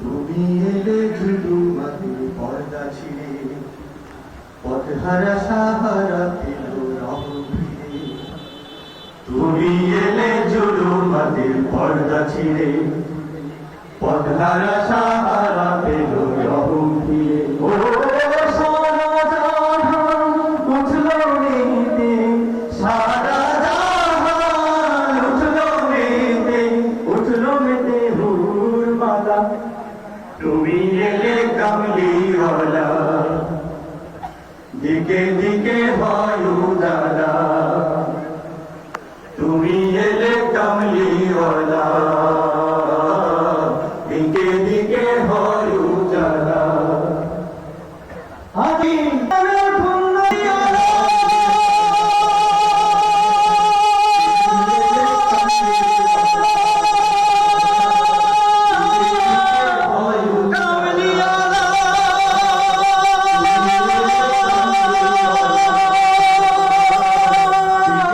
তুমি এলে ঝুলু মাঝে পর্দা ছিঁড়ে পথহারা সাহারা পেল রং তুমি এলে ঝুলু মাঝে পর্দা ছিঁড়ে পথহারা সাহারা তুমি এলে কামলিওয়ালা দিকে দিকে হয় উদালা তুমি এলে কামলিওয়ালা দিকে দিকে হয় উদালা আমি